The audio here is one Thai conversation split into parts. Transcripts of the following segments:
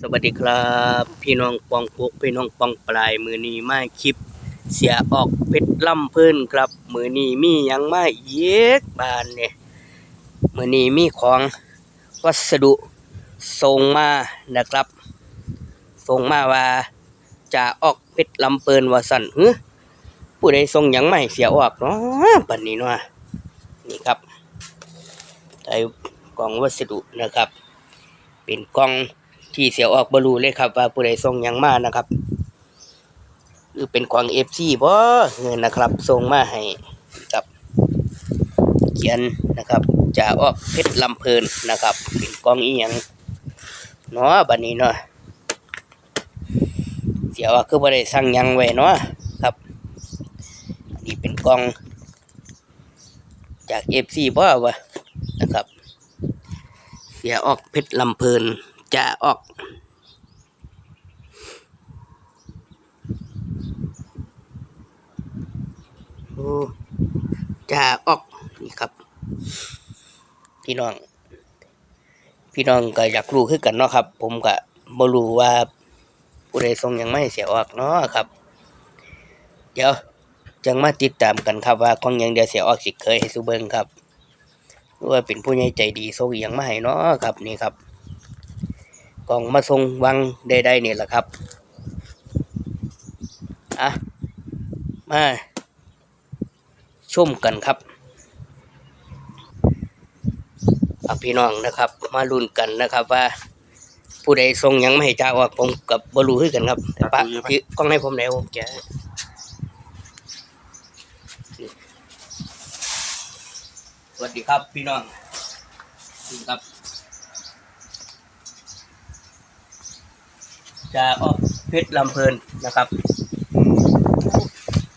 สวัสดีครับ พี่น้องปองปุกพี่น้องปองปลายมือนี้มาคลิป เสียออกเพชรล่ำเพิ่นครับ มือนีมียังมาเยกบานเนี่ยมือนีมีของวัสดุส่งมานะครับส่งมาว่าจะออกเพชรลำเพิ่นว่าสั่นเฮ้ผู้ใดส่งยังไมาให้เสียออกเนาะปันนี้เนาะนี่ครับใส่กล่องวัสดุนะครับ เป็นกล่อง ที่เสียออกบรูเลยครับ ว่าผู้ใดส่งยังมานะครับหรือเป็นกองเอฟซีบ่เงินนะครับส่งมาให้ครับเขียนนะครับจะออกเพชรลำเพลินนะครับเป็นกองอีหยังเนาะบัดนี้เนาะเสียว่าคือบ่ได้สั่งยังไว้เนาะครับอันนี้เป็นกอง จากเอฟซีบ่วะนะครับ เสียออกเพชรลำเพลิน จะออกโอ้จะออกนี่ครับ พี่น้อง พี่น้องก็อยากรู้คือกันเนาะครับ ผมก็บ่รู้ว่าผู้ใดส่งหยังไม่เสียออกเนาะครับ เดี๋ยวจังมาติดตามกันครับว่าของหยังเดี๋ยวเสียออกสิเคยให้สุเบิงครับหรือว่าเป็นผู้ใหญ่ใจดีส่งอหยังมาให้เนาะครับนี่ครับ กล่องมาส่งวังได้ได้นี่แหละครับอะมาชมกันครับฝากพี่น้องนะครับ มาลุ้นกันนะครับว่าผู้ใดส่งหยังไม่ให้จ้าออกผมกับบรูคือกันครับแต่ปะคือกล้องให้ผมแล้วผมจะสวัสดีครับพี่น้องนี่ครับ จะออกเพชรลำเพลินนะครับ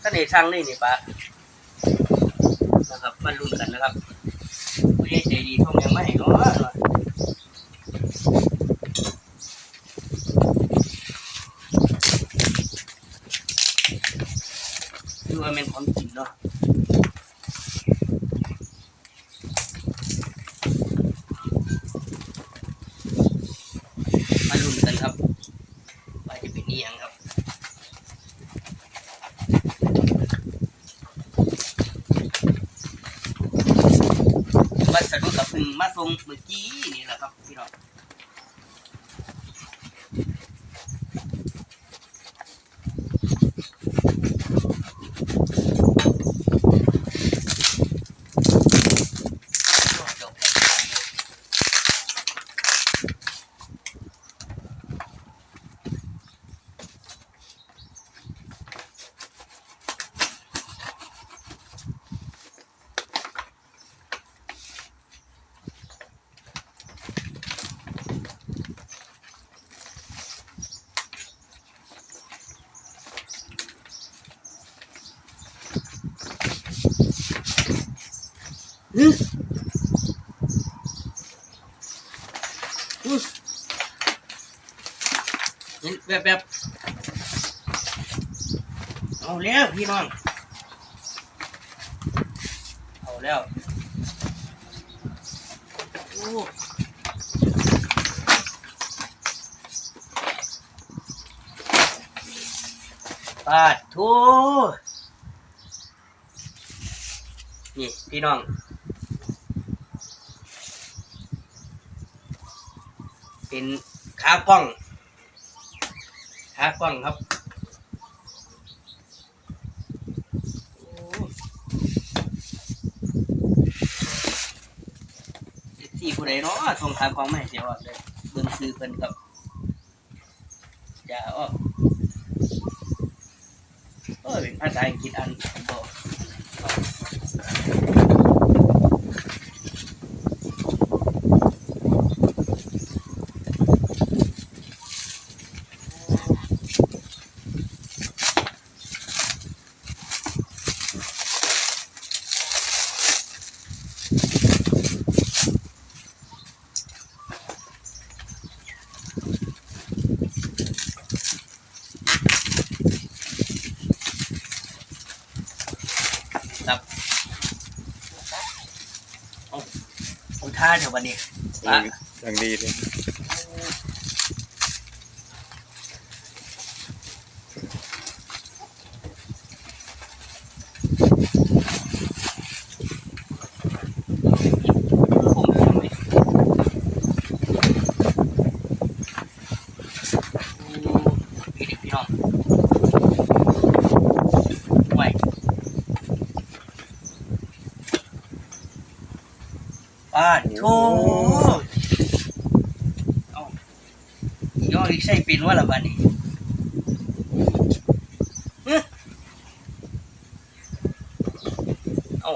ท่านเอกช่างนี่นี่ปะนะครับมาลุ้นกันนะครับผู้ใหญ่ใจดีท่องยังไม่เนาะคือว่าเป็นของจริงเนาะมาลุ้นกันครับ ว่าจะเป็นนี่ยังครับ วัสดุกับพึ่งมาส่ง เมื่อกี้นี่แหละครับพี่น้องอื้ออื้อเห็น แบบแบบเอาแล้วพี่น้อง เอาแล้วโอ้ปาดทูนี่ พี่น้อง เป็นขากล้องขากล้องครับสี่ผู้ใดเนาะส่งขากล้องไมาให้เสียออกเลยเบิ่งซื้อเพิ่นครับอย่าออกเออเป็นภาษาอังกฤษอันบอก ครับเอาเอาท่าเดี๋ยววันนี้ปะอย่างดีเลย ย่ อีกใช่เป็นว่าละบัดนี้เฮ้ยเอา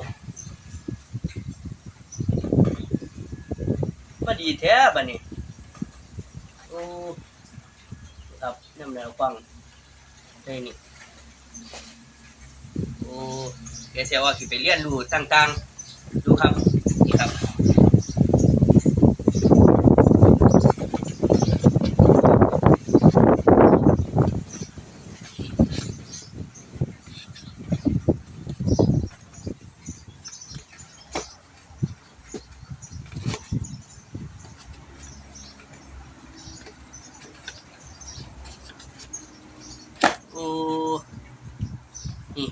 มาดีแท้บัดนี้โอ้ครับน้ำแนวฟังได้นี่โอ้เดี๋ยวเสียว่าสิไปเรียนรู้ต่างๆ ดูครับ โอ้ นี่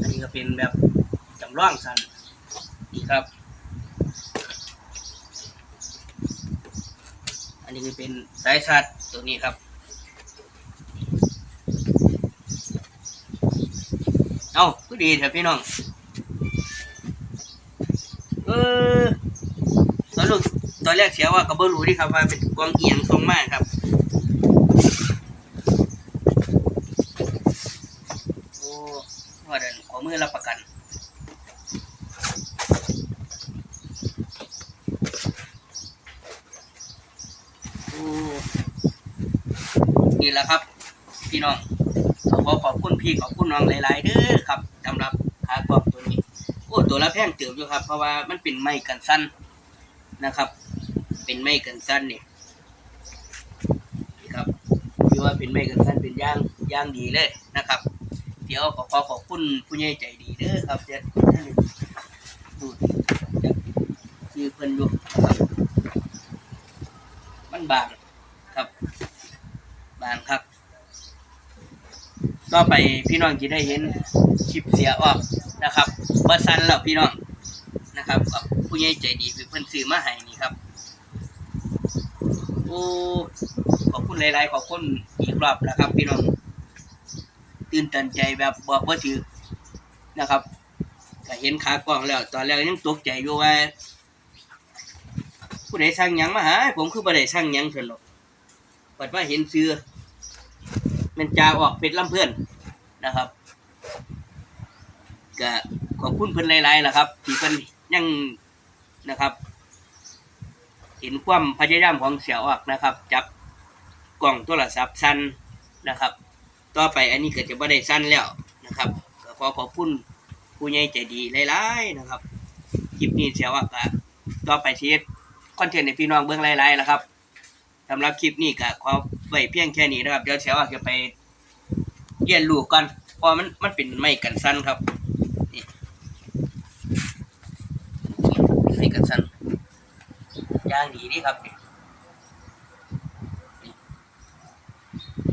อันนี้ก็ เป็นแบบจำลองสันนี่ครับ อันนี้ก็เป็นสายสัตว์ตัวนี้ครับ เอาก็ดีเถอะพี่น้อง เออตอนลูกตอนแรกเสียว่าก็บ่รู้ที่ครับว่าเป็นกวางเอียงทรงมากครับ โอ้ว่าเดินขอ มือรับประกันนี่แหละครับ พี่น้องขอขอบคุณพี่ขอบคุณน้องหลาย ๆ เด้อครับสำหรับขากล้องตัวนี้โอ้ตัวละแพงเติบอยู่ครับ เพราะว่ามันเป็นไม้กันสั้นนะครับ เป็นไม้กันสั้นนี่นี่ครับที่ว่าเป็นไม้กันสั้นเป็นย่างย่างดีเลยนะครับ เดี๋ยวขอขอขอบคุณผู้ใหญ่ใจดีเด้อครับจะดูจะคือเพิ่นอยู่นะครับมันบางครับ บางครับต่อไปพี่น้องจะได้เห็นคลิปเสียออกนะครับบัสันแล้วพี่น้องนะครับกับผู้ใหญ่ใจดีคือเพิ่นซื้อมาให้นี่ครับโอ้ขอบคุณหลายๆขอบคุณอีกรอบนะครับ พี่น้อง ตื่นตันใจแบบบอกว่าถือนะครับก็เห็นขากล้องแล้ว ตอนแรกยังตกใจอยู่ว่า ผู้ใดสั่งยังมาหาผมคือบ่ได้สั่งยังเพิ่นหรอกปัดว่าเห็นซื้อมันจาออกเป็ดลำเพื่อนนะครับก็ขอบคุณเพิ่นหลายๆล่ะครับ ที่เพิ่นยังนะครับ เห็นความพยายามของเสียออกนะครับ จับกล่องโทรศัพท์สั้นนะครับ ต่อไปอันนี้เก็จะไม่ได้สั้นแล้วนะครับขอขอบคุณผู้ใหญ่ใจดีหลายๆนะครับคลิปนี้เสียว่าก็ต่อไปทีคอนเทนต์ในพี่น้องเบื้องหลายๆแล้วครับสำหรับคลิปนี้ก็ขอไว้เพียงแค่นี้นะครับเดี๋ยวเสียว่าจะไปเรียนรู้ก่อนเพราะมันมันเป็นไม้กันสั้นครับนี่ไม้กันสั้นย่างดีนี่ครับ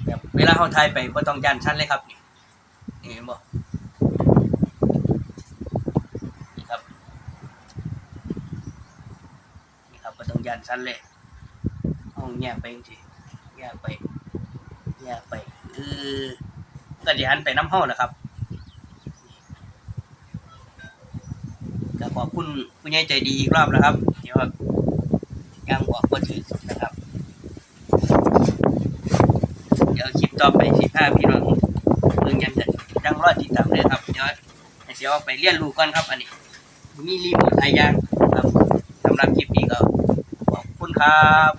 แบบเวลาเขาทายไปบ่ต้องยันชั้นเลยครับ นี่นี่เห็นบ่นี่ครับนี่ครับบ่ต้องยันชั้นเลยห้องแยกไปจังแยกไปแยกไปเออก็สิหันไปน้ำห้องนะครับก็ขอบคุณผู้ใหญ่ใจดีอีกรอบนะครับ เดี๋ยวยังบอกบ่ถือนะครับ เดี๋ยวคลิปต่อไปสิพาพี่น้องเรื่องยังจะดังรอดติดตามเลยครับเดี๋ยวให้เสียวไปเรียนรู้ก่อนครับอันนี้มีรีโมทหลายอย่างครับสำหรับคลิปนี้ก็ขอบคุณครับ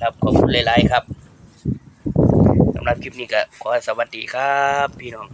ครับขอบคุณหลายๆครับสำหรับคลิปนี้ก็ขอสวัสดีครับ พี่น้อง